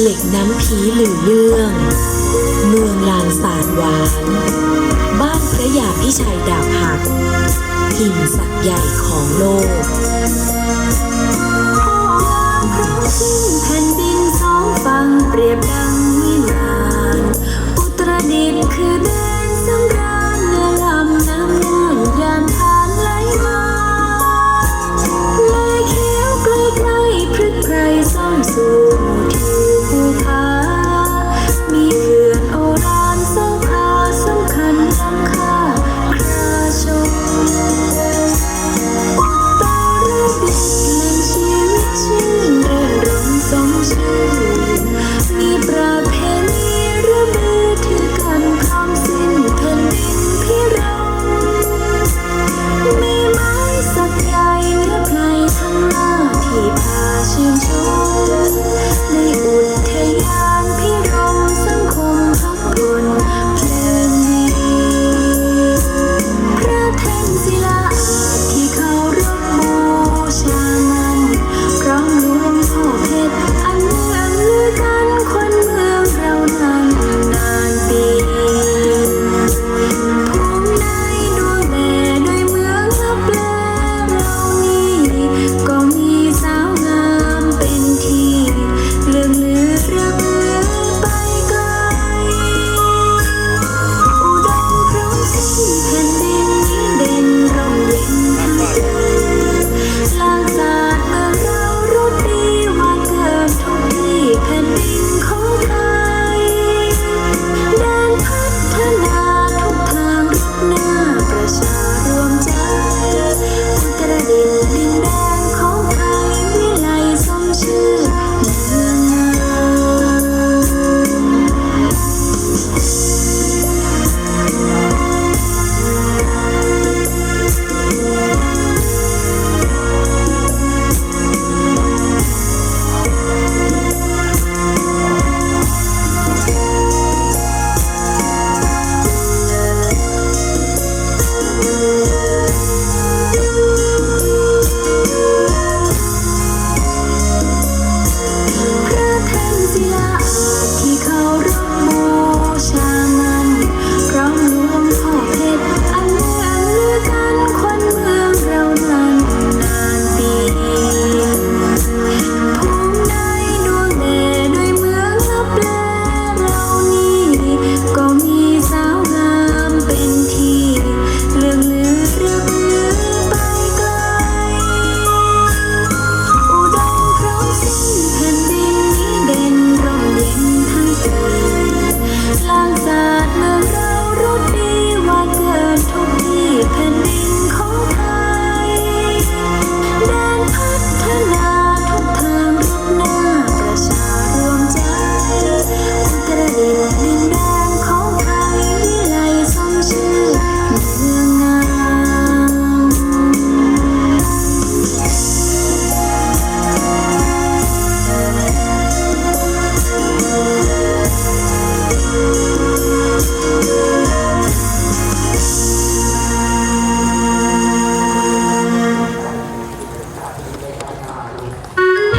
เหล็กน้ำผีหรือเรื่อง เมืองลางสารหวาน บ้านพระยาพิชัยดาบหักพิมพ์สักใหญ่ของโลกแผ่นดินสองฝั่งเปรียบดัง Cause